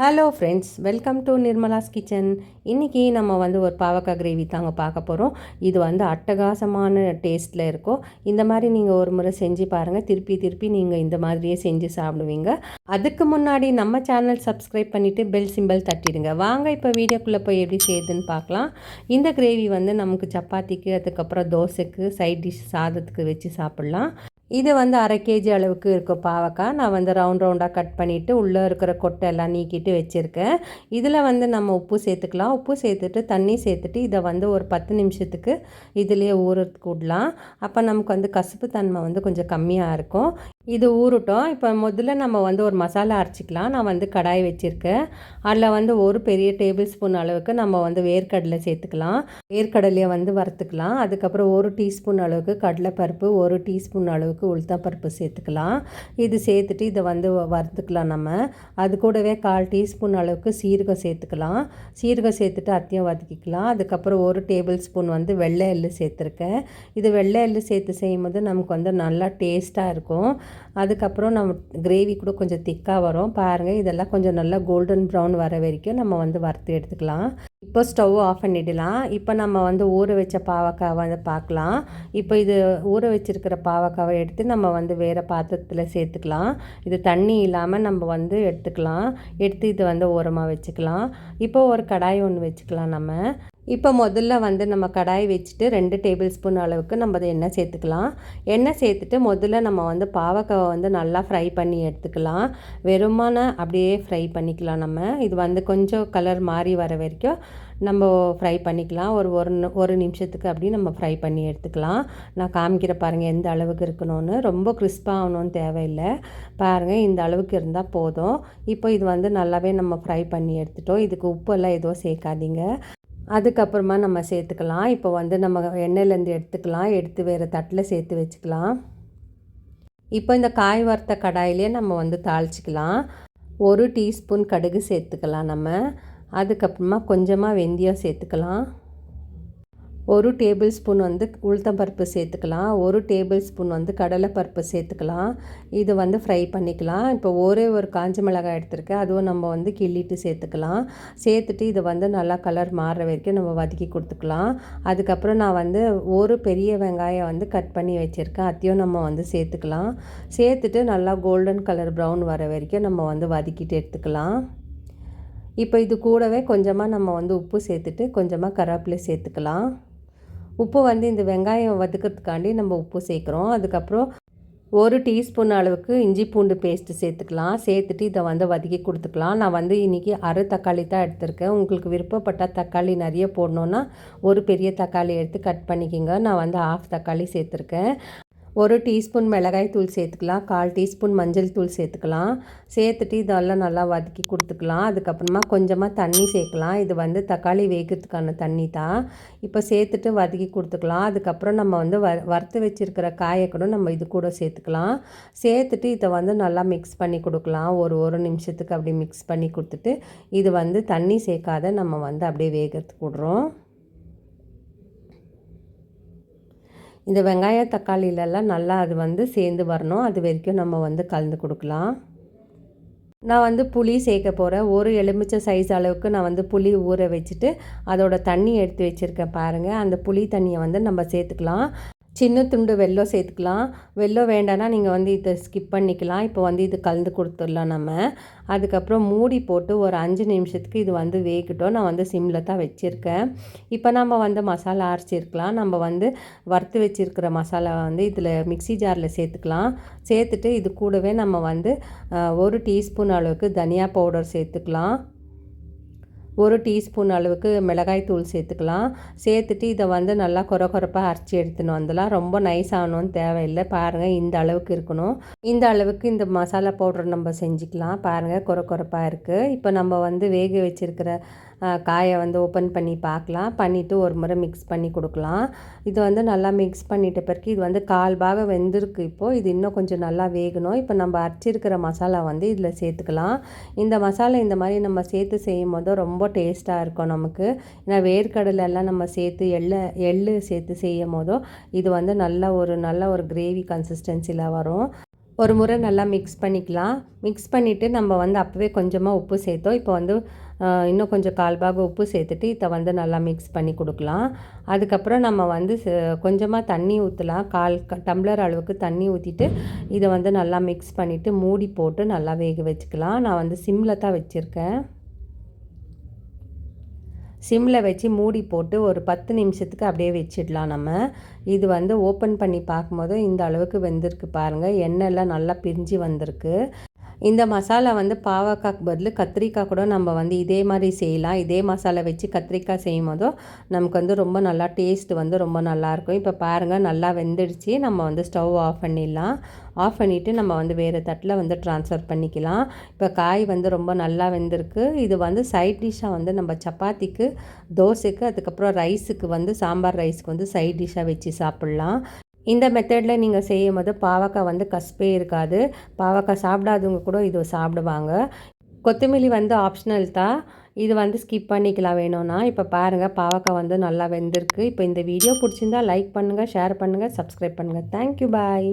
Hello friends welcome to Nirmala's kitchen இன்றைக்கி நம்ம வந்து ஒரு பாவக்காய் கிரேவி தாங்க பார்க்க போகிறோம் இது வந்து அட்டகாசமான டேஸ்ட்டில் இருக்கும். இந்த மாதிரி நீங்கள் ஒரு முறை செஞ்சு பாருங்கள் திருப்பி திருப்பி நீங்கள் இந்த மாதிரியே செஞ்சு சாப்பிடுவீங்க. அதுக்கு முன்னாடி நம்ம சேனல் சப்ஸ்கிரைப் பண்ணிவிட்டு பெல் சிம்பிள் தட்டிடுங்க. வாங்க இப்போ வீடியோக்குள்ளே போய் எப்படி செய்யுதுன்னு பார்க்கலாம். இந்த கிரேவி வந்து நமக்கு சப்பாத்திக்கு அதுக்கப்புறம் தோசைக்கு சைட் டிஷ் சாதத்துக்கு வச்சு சாப்பிட்லாம். இது வந்து அரை கேஜி அளவுக்கு இருக்கும் பாவக்காய். நான் வந்து ரவுண்ட் ரவுண்டாக கட் பண்ணிவிட்டு உள்ளே இருக்கிற கொட்டை எல்லாம் நீக்கிட்டு வச்சுருக்கேன். இதில் வந்து நம்ம உப்பு சேர்த்துக்கலாம். உப்பு சேர்த்துட்டு தண்ணி சேர்த்துட்டு இதை வந்து ஒரு பத்து நிமிஷத்துக்கு இதிலே ஊறத்துக்கு விடலாம். அப்போ நமக்கு வந்து கசப்பு தன்மை வந்து கொஞ்சம் கம்மியாக இருக்கும். இது ஊறட்டும். இப்போ முதல்ல நம்ம வந்து ஒரு மசாலா அரைச்சிக்கலாம். நான் வந்து கடாய் வச்சுருக்கேன். அதில் வந்து ஒரு பெரிய டேபிள் ஸ்பூன் அளவுக்கு நம்ம வந்து வேர்க்கடலை சேர்த்துக்கலாம். வேர்க்கடலையை வந்து வறுத்துக்கலாம். அதுக்கப்புறம் ஒரு டீஸ்பூன் அளவுக்கு கடலைப்பருப்பு ஒரு டீஸ்பூன் அளவுக்கு உளுத்தப்பருப்பு சேர்த்துக்கலாம். இது சேர்த்துட்டு இதை வந்து வறுத்துக்கலாம் நம்ம. அது கூடவே கால் டீஸ்பூன் அளவுக்கு சீரகம் சேர்த்துக்கலாம். சீரகம் சேர்த்துட்டு அத்தியம் வதக்கிக்கலாம். அதுக்கப்புறம் ஒரு டேபிள் ஸ்பூன் வந்து வெள்ளை எள்ளு சேர்த்துருக்கேன். இது வெள்ளை எள்ளு சேர்த்து செய்யும்போது நமக்கு வந்து நல்லா டேஸ்ட்டாக இருக்கும். அதுக்கப்புறம் நம்ம கிரேவி கூட கொஞ்சம் திக்காக வரும். பாருங்கள் இதெல்லாம் கொஞ்சம் நல்லா கோல்டன் ப்ரௌன் வர வரைக்கும் நம்ம வந்து வறுத்து எடுத்துக்கலாம். இப்போ ஸ்டவ் ஆஃப் பண்ணிடலாம். இப்போ நம்ம வந்து ஊற வச்ச பாவக்காய் வந்து பார்க்கலாம். இப்போ இது ஊற வச்சுருக்கிற பாவக்காவை எடுத்து நம்ம வந்து வேறு பாத்திரத்தில் சேர்த்துக்கலாம். இது தண்ணி இல்லாமல் நம்ம வந்து எடுத்துக்கலாம். எடுத்து இதை வந்து ஓரமாக வச்சுக்கலாம். இப்போ ஒரு கடாய் ஒன்று வச்சுக்கலாம் நம்ம. இப்போ முதல்ல வந்து நம்ம கடாய் வச்சுட்டு ரெண்டு டேபிள் ஸ்பூன் அளவுக்கு நம்ம அதை எண்ணெய் சேர்த்துக்கலாம். எண்ணெய் சேர்த்துட்டு முதல்ல நம்ம வந்து பாவக்காவை வந்து நல்லா ஃப்ரை பண்ணி எடுத்துக்கலாம். வெறுமான அப்படியே ஃப்ரை பண்ணிக்கலாம் நம்ம. இது வந்து கொஞ்சம் கலர் மாறி வர வரைக்கும் நம்ம ஃப்ரை பண்ணிக்கலாம். ஒரு ஒரு ஒரு நிமிஷத்துக்கு அப்படியே நம்ம ஃப்ரை பண்ணி எடுத்துக்கலாம். நான் காமிக்கிற பாருங்கள் எந்த அளவுக்கு இருக்கணும்னு. ரொம்ப கிறிஸ்பாக ஆகணும்னு தேவையில்லை. பாருங்கள் இந்த அளவுக்கு இருந்தால் போதும். இப்போ இது வந்து நல்லாவே நம்ம ஃப்ரை பண்ணி எடுத்துட்டோம். இதுக்கு உப்பெல்லாம் எதுவும் சேர்க்காதீங்க. அதுக்கப்புறமா நம்ம சேர்த்துக்கலாம். இப்போ வந்து நம்ம எண்ணெயிலேருந்து எடுத்துக்கலாம். எடுத்து வேறு தட்டில் சேர்த்து வச்சுக்கலாம். இப்போ இந்த காய் வறுத்த கடாயிலே நம்ம வந்து தாளிச்சிக்கலாம். ஒரு டீஸ்பூன் கடுகு சேர்த்துக்கலாம் நம்ம. அதுக்கப்புறமா கொஞ்சமாக வெந்தயம் சேர்த்துக்கலாம். ஒரு டேபிள் ஸ்பூன் வந்து உளுத்தம்பருப்பு சேர்த்துக்கலாம் ஒரு டேபிள் ஸ்பூன் வந்து கடலைப்பருப்பு சேர்த்துக்கலாம். இது வந்து ஃப்ரை பண்ணிக்கலாம். இப்போ ஒரே ஒரு காஞ்ச மிளகாய் எடுத்துருக்கேன். அதுவும் நம்ம வந்து கிள்ளிட்டு சேர்த்துக்கலாம். சேர்த்துட்டு இதை வந்து நல்லா கலர் மாறுற வரைக்கும் நம்ம வதக்கி கொடுத்துக்கலாம். அதுக்கப்புறம் நான் வந்து ஒரு பெரிய வெங்காயம் வந்து கட் பண்ணி வச்சுருக்கேன். அதையும் நம்ம வந்து சேர்த்துக்கலாம். சேர்த்துட்டு நல்லா கோல்டன் கலர் ப்ரௌன் வர வரைக்கும் நம்ம வந்து வதக்கிட்டு எடுத்துக்கலாம். இப்போ இது கூடவே கொஞ்சமாக நம்ம வந்து உப்பு சேர்த்துட்டு கொஞ்சமாக கருவேப்பிலை சேர்த்துக்கலாம். உப்பு வந்து இந்த வெங்காயம் வதக்கிறதுக்காண்டி நம்ம உப்பு சேர்க்குறோம். அதுக்கப்புறம் ஒரு டீஸ்பூன் அளவுக்கு இஞ்சி பூண்டு பேஸ்ட்டு சேர்த்துக்கலாம். சேர்த்துட்டு இதை வந்து வதக்கி கொடுத்துக்கலாம். நான் வந்து இன்றைக்கி அரை தக்காளி தான் எடுத்திருக்கேன். உங்களுக்கு விருப்பப்பட்டால் தக்காளி நிறைய போடணுன்னா ஒரு பெரிய தக்காளி எடுத்து கட் பண்ணிக்கிங்க. நான் வந்து ஆஃப் தக்காளி சேர்த்துருக்கேன். ஒரு டீஸ்பூன் மிளகாய் தூள் சேர்த்துக்கலாம் கால் டீஸ்பூன் மஞ்சள் தூள் சேர்த்துக்கலாம். சேர்த்துட்டு இதெல்லாம் நல்லா வதக்கி கொடுத்துக்கலாம். அதுக்கப்புறமா கொஞ்சமாக தண்ணி சேர்க்கலாம். இது வந்து தக்காளி வேகிறதுக்கான தண்ணி தான். இப்போ சேர்த்துட்டு வதக்கி கொடுத்துக்கலாம். அதுக்கப்புறம் நம்ம வந்து வ வறுத்து வச்சுருக்கிற காயை கூட நம்ம இது கூட சேர்த்துக்கலாம். சேர்த்துட்டு இதை வந்து நல்லா மிக்ஸ் பண்ணி கொடுக்கலாம். ஒரு ஒரு நிமிஷத்துக்கு அப்படி மிக்ஸ் பண்ணி கொடுத்துட்டு இது வந்து தண்ணி சேர்க்காத நம்ம வந்து அப்படியே வேகிறதுக்கு விடுறோம். இந்த வெங்காய தக்காளியிலலாம் நல்லா அது வந்து சேர்ந்து வரணும். அது வரைக்கும் நம்ம வந்து கலந்து கொடுக்கலாம். நான் வந்து புளி சேர்க்க போகிறேன் ஒரு எலுமிச்சை சைஸ் அளவுக்கு நான் வந்து புளி ஊற வச்சுட்டு அதோட தண்ணி எடுத்து வச்சுருக்கேன் பாருங்கள் அந்த புளி தண்ணியை வந்து நம்ம சேர்த்துக்கலாம். சின்ன துண்டு வெள்ளம் சேர்த்துக்கலாம். வெள்ளம் வேண்டாம்னா நீங்கள் வந்து இதை ஸ்கிப் பண்ணிக்கலாம். இப்போ வந்து இது கலந்து கொடுத்துடலாம் நம்ம. அதுக்கப்புறம் மூடி போட்டு ஒரு அஞ்சு நிமிஷத்துக்கு இது வந்து வேகட்டும். நான் வந்து சிம்மில் தான் வச்சுருக்கேன். இப்போ நம்ம வந்து மசாலா அரைச்சிருக்கலாம். நம்ம வந்து வறுத்து வச்சுருக்கிற மசாலா வந்து இதில் மிக்சி ஜாரில் சேர்த்துக்கலாம். சேர்த்துட்டு இது கூடவே நம்ம வந்து ஒரு டீஸ்பூன் அளவுக்கு தனியா பவுடர் சேர்த்துக்கலாம். ஒரு டீஸ்பூன் அளவுக்கு மிளகாய் தூள் சேர்த்துக்கலாம். சேர்த்துட்டு இதை வந்து நல்லா குறை குறைப்பாக அரைச்சி எடுத்துன்னு வந்துடலாம். ரொம்ப நைஸ் ஆகணும்னு தேவையில்லை. பாருங்கள் இந்த அளவுக்கு இருக்கணும். இந்த அளவுக்கு இந்த மசாலா பவுடர் நம்ம செஞ்சுக்கலாம். பாருங்கள் குறை குறைப்பாக இருக்குது இப்போ நம்ம வந்து வேக வச்சுருக்கிற காயை வந்து ஓப்பன் பண்ணி பார்க்கலாம். பண்ணிவிட்டு ஒரு முறை மிக்ஸ் பண்ணி கொடுக்கலாம். இது வந்து நல்லா மிக்ஸ் பண்ணிட்ட பிறகு இது வந்து கால் பாகம் வெந்திருக்கு இப்போது இது இன்னும் கொஞ்சம் நல்லா வேகணும். இப்போ நம்ம அரைச்சிருக்கிற மசாலா வந்து இதில் சேர்த்துக்கலாம். இந்த மசாலா இந்த மாதிரி நம்ம சேர்த்து செய்யும் போது ரொம்ப டேஸ்ட்டாக இருக்கும் நமக்கு. ஏன்னா வேர்க்கடலை எல்லாம் நம்ம சேர்த்து எள்ளை எள்ளு சேர்த்து செய்யும் போதோ இது வந்து நல்ல ஒரு நல்ல ஒரு கிரேவி கன்சிஸ்டன்சியில் வரும். ஒரு முறை நல்லா மிக்ஸ் பண்ணிக்கலாம். மிக்ஸ் பண்ணிவிட்டு நம்ம வந்து அப்போவே கொஞ்சமாக உப்பு சேர்த்தோம். இப்போ வந்து இன்னும் கொஞ்சம் கால்பாக உப்பு சேர்த்துட்டு இதை வந்து நல்லா மிக்ஸ் பண்ணி கொடுக்கலாம். அதுக்கப்புறம் நம்ம வந்து ச- கொஞ்சமாக தண்ணி ஊற்றலாம் கால் க- டம்ளர் அளவுக்கு தண்ணி ஊற்றிட்டு இதை வந்து நல்லா மிக்ஸ் பண்ணிவிட்டு மூடி போட்டு நல்லா வேக வச்சுக்கலாம். நான் வந்து சிம்மில் தான் வச்சுருக்கேன். சிம்மில் வச்சு மூடி போட்டு ஒரு பத்து நிமிஷத்துக்கு அப்படியே வச்சிடலாம் நம்ம. இது வந்து ஓப்பன் பண்ணி பார்க்கும்போது இந்த அளவுக்கு வெந்திருக்கு பாருங்கள் எண்ணெய்லாம் நல்லா பிரிஞ்சு வந்திருக்கு. இந்த மசாலா வந்து பாவக்காய்க்கு பதில் கத்திரிக்காய் கூட நம்ம வந்து இதே மாதிரி செய்யலாம். இதே மசாலா வச்சு கத்திரிக்காய் செய்யும் போதும் நமக்கு வந்து ரொம்ப நல்லா டேஸ்ட் வந்து ரொம்ப நல்லாயிருக்கும் இப்போ பாருங்கள் நல்லா வெந்துடுச்சு. நம்ம வந்து ஸ்டவ் ஆஃப் பண்ணிடலாம். ஆஃப் பண்ணிவிட்டு நம்ம வந்து வேறு தட்டில் வந்து ட்ரான்ஸ்ஃபர் பண்ணிக்கலாம். இப்போ காய் வந்து ரொம்ப நல்லா வெந்திருக்கு. இது வந்து சைட் டிஷ்ஷாக வந்து நம்ம சப்பாத்திக்கு தோசைக்கு அதுக்கப்புறம் ரைஸுக்கு வந்து சாம்பார் ரைஸுக்கு வந்து சைட் டிஷ்ஷாக வச்சு சாப்பிட்லாம். இந்த மெத்தடில் நீங்கள் செய்யும் போது பாவக்காய் வந்து கசப்பே இருக்காது. பாவக்காய் சாப்பிடாதவங்க கூட இது சாப்பிடுவாங்க. கொத்தமல்லி வந்து ஆப்ஷனல் தான் இது வந்து ஸ்கிப் பண்ணிக்கலாம் வேணும்னா. இப்போ பாருங்கள் பாவக்காய் வந்து நல்லா வெந்திருக்கு. இப்போ இந்த வீடியோ பிடிச்சிருந்தா லைக் பண்ணுங்கள் ஷேர் பண்ணுங்கள் சப்ஸ்கிரைப் பண்ணுங்கள் தேங்க்யூ பாய்